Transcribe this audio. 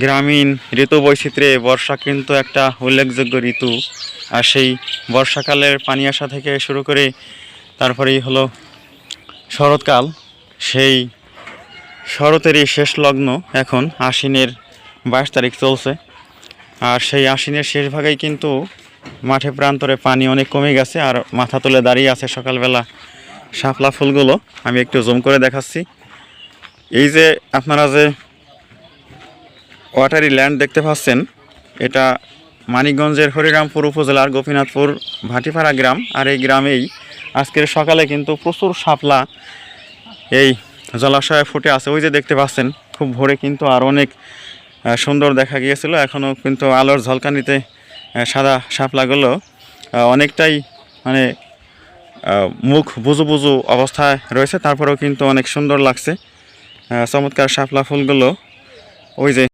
গ্রামীণ ঋতু বৈচিত্র্যে বর্ষা কিন্তু একটা উল্লেখযোগ্য ঋতু। আর সেই বর্ষাকালের পানি আসা থেকে শুরু করে তারপরেই হলো শরৎকাল। সেই শরতেরই শেষ লগ্ন এখন আশ্বিনের বাইশ তারিখ চলছে। আর সেই আশ্বিনের শেষ ভাগেই কিন্তু মাঠে প্রান্তরে পানি অনেক কমে গেছে আর মাথা তুলে দাঁড়িয়ে আছে সকালবেলা শাপলা ফুলগুলো। আমি একটু জুম করে দেখাচ্ছি। এই যে আপনারা যে ওয়াটারি ল্যান্ড দেখতে পাচ্ছেন। এটা মানিকগঞ্জের হরিরামপুর উপজেলার গোপীনাথপুর ভাটিপাড়া গ্রাম। আর এই গ্রামেই আজকের সকালে কিন্তু প্রচুর শাপলা এই জলাশয়ে ফুটে আছে। ওই যে দেখতে পাচ্ছেন, খুব ভোরে কিন্তু আর অনেক সুন্দর দেখা গিয়েছিল। এখনও কিন্তু আলোর ঝলকানিতে সাদা শাপলাগুলো অনেকটাই মানে মুখ বুজু বুজু অবস্থায় রয়েছে। তারপরেও কিন্তু অনেক সুন্দর লাগছে। চমৎকার শাপলা ফুলগুলো, ওই যে